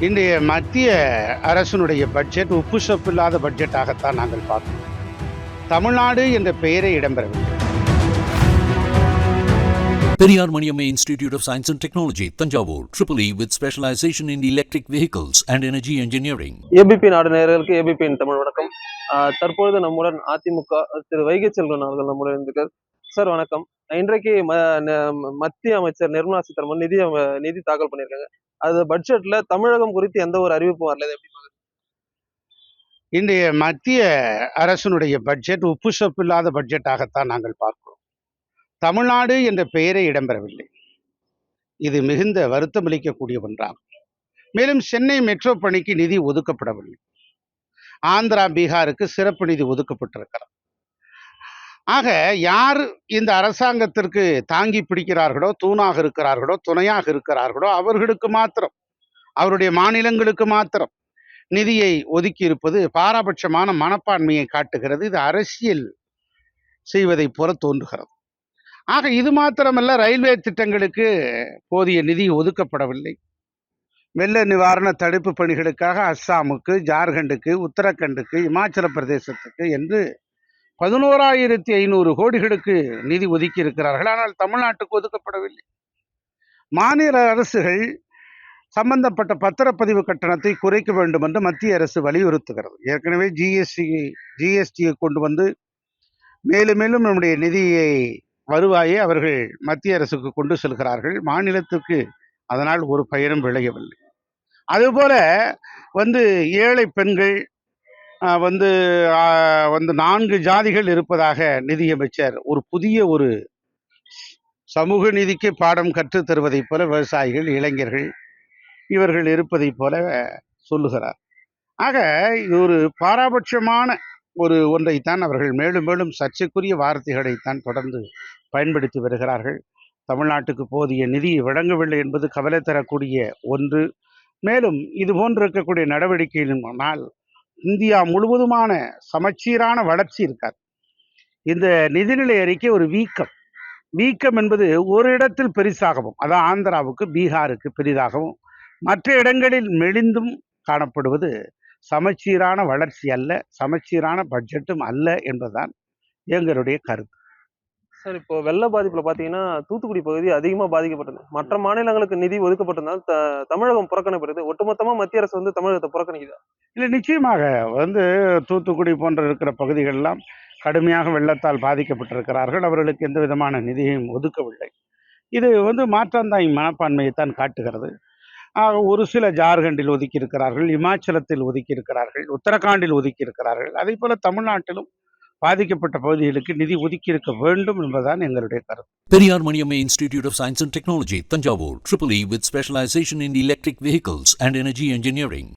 இன்றைய மத்திய அரசினுடைய பட்ஜெட் உப்பு சப்பு இல்லாத பட்ஜெட்டாகத்தான் நாங்கள் பார்க்கிறோம். தமிழ்நாடு என்ற பெயரே இடம்பெறவில்லை. Periyar Maniamma Institute of Science and Technology, Tanjavur, Triple E with specialization in electric vehicles and energy engineering. ABP நாடு நேயர்களுக்கு ஏபிபியின் தமிழ் வணக்கம். ஆஹ் தற்பொழுது நம்முடன் அதிமுக திரு வைகை செல்வன் அவர்கள் நம்முடன் இருந்திருக்கார் சார் வணக்கம். இன்றைக்கு மத்திய அமைச்சர் நிர்மலா சீதாராமன் நிதி நிதி தாக்கல் பண்ணியிருக்காங்க. அது பட்ஜெட்ல தமிழகம் குறித்து எந்த ஒரு அறிவிப்பும் வரல. எப்படி இன்றைய மத்திய அரசினுடைய பட்ஜெட் உப்பு சொப்பு இல்லாத பட்ஜெட்டாகத்தான் நாங்கள் பார்க்கிறோம். தமிழ்நாடு என்ற பெயரே இடம்பெறவில்லை. இது மிகுந்த வருத்தமளிக்கக்கூடிய ஒன்றாகும். மேலும் சென்னை மெட்ரோ பணிக்கு நிதி ஒதுக்கப்படவில்லை. ஆந்திரா பீகாருக்கு சிறப்பு நிதி ஒதுக்கப்பட்டிருக்கிறது. ஆக யார் இந்த அரசாங்கத்திற்கு தாங்கி பிடிக்கிறார்களோ தூணாக இருக்கிறார்களோ துணையாக இருக்கிறார்களோ அவர்களுக்கு மாத்திரம் அவருடைய மாநிலங்களுக்கு மாத்திரம் நிதியை ஒதுக்கி இருப்பது பாராபட்சமான மனப்பான்மையை காட்டுகிறது. இது அரசியல் செய்வதைப் போல தோன்றுகிறது. ஆக இது மாத்திரமல்ல ரயில்வே திட்டங்களுக்கு போதிய நிதி ஒதுக்கப்படவில்லை. வெள்ள நிவாரண தடுப்பு பணிகளுக்காக அஸ்ஸாமுக்கு ஜார்க்கண்டுக்கு உத்தரகண்டுக்கு இமாச்சல பிரதேசத்துக்கு என்று பதினோராயிரத்தி ஐநூறு கோடிகளுக்கு நிதி ஒதுக்கி இருக்கிறார்கள் ஆனால் தமிழ்நாட்டுக்கு ஒதுக்கப்படவில்லை. மாநில அரசுகள் சம்பந்தப்பட்ட பத்திரப்பதிவு கட்டணத்தை குறைக்க வேண்டும் என்று மத்திய அரசு வலியுறுத்துகிறது. ஏற்கனவே ஜிஎஸ்டி ஜிஎஸ்டியை கொண்டு வந்து மேலும் மேலும் நம்முடைய நிதியை வருவாயை அவர்கள் மத்திய அரசுக்கு கொண்டு செல்கிறார்கள். மாநிலத்துக்கு அதனால் ஒரு பயனும் விளையவில்லை. அதுபோல வந்து ஏழை பெண்கள் வந்து வந்து நான்கு ஜாதிகள் இருப்பதாக நிதியமைச்சர் ஒரு புதிய ஒரு சமூக நீதிக்கு பாடம் கற்றுத் தருவதைப் போல விவசாயிகள் இளைஞர்கள் இவர்கள் இருப்பதைப் போல சொல்லுகிறார். ஆக இது ஒரு பாராபட்சமான ஒரு ஒன்றைத்தான் அவர்கள் மேலும் மேலும் சர்ச்சைக்குரிய வார்த்தைகளைத்தான் தொடர்ந்து பயன்படுத்தி வருகிறார்கள். தமிழ்நாட்டுக்கு போதிய நிதி வழங்கவில்லை என்பது கவலை தரக்கூடிய ஒன்று. மேலும் இது போன்று இருக்கக்கூடிய நடவடிக்கையினால் இந்தியா முழுவதுமான சமச்சீரான வளர்ச்சி இருக்காது. இந்த நிதிநிலை அறிக்கை ஒரு வீக்கம். வீக்கம் என்பது ஒரு இடத்தில் பெரிசாகவும் அதான் ஆந்திராவுக்கு பீகாருக்கு பெரிதாகவும் மற்ற இடங்களில் மெலிந்தும் காணப்படுவது சமச்சீரான வளர்ச்சி அல்ல சமச்சீரான பட்ஜெட்டும் அல்ல என்பதுதான் எங்களுடைய கருத்து. சார் இப்போ வெள்ள பாதிப்புல பாத்தீங்கன்னா தூத்துக்குடி பகுதி அதிகமா பாதிக்கப்பட்டது. மற்ற மாநிலங்களுக்கு நிதி ஒதுக்கப்பட்டிருந்தால் த- தமிழகம் புறக்கணிப்படுது ஒட்டுமொத்தமா மத்திய அரசு வந்து தமிழகத்தை புறக்கணிக்குதா? இல்லை நிச்சயமாக. வந்து தூத்துக்குடி போன்ற இருக்கிற பகுதிகளெல்லாம் கடுமையாக வெள்ளத்தால் பாதிக்கப்பட்டிருக்கிறார்கள். அவர்களுக்கு எந்த விதமான நிதியையும் ஒதுக்கவில்லை. இது வந்து மாற்றாந்தாய் மனப்பான்மையைத்தான் காட்டுகிறது. ஆக ஒரு சில ஜார்க்கண்டில் ஒதுக்கி இருக்கிறார்கள் இமாச்சலத்தில் ஒதுக்கி இருக்கிறார்கள் உத்தரகாண்டில் ஒதுக்கியிருக்கிறார்கள். அதே போல் தமிழ்நாட்டிலும் பாதிக்கப்பட்ட பகுதிகளுக்கு நிதி ஒதுக்கியிருக்க வேண்டும் என்பதுதான் எங்களுடைய கருத்து Periyar Maniammai institute of science and technology Thanjavur triple E with specialization in electric vehicles and energy engineering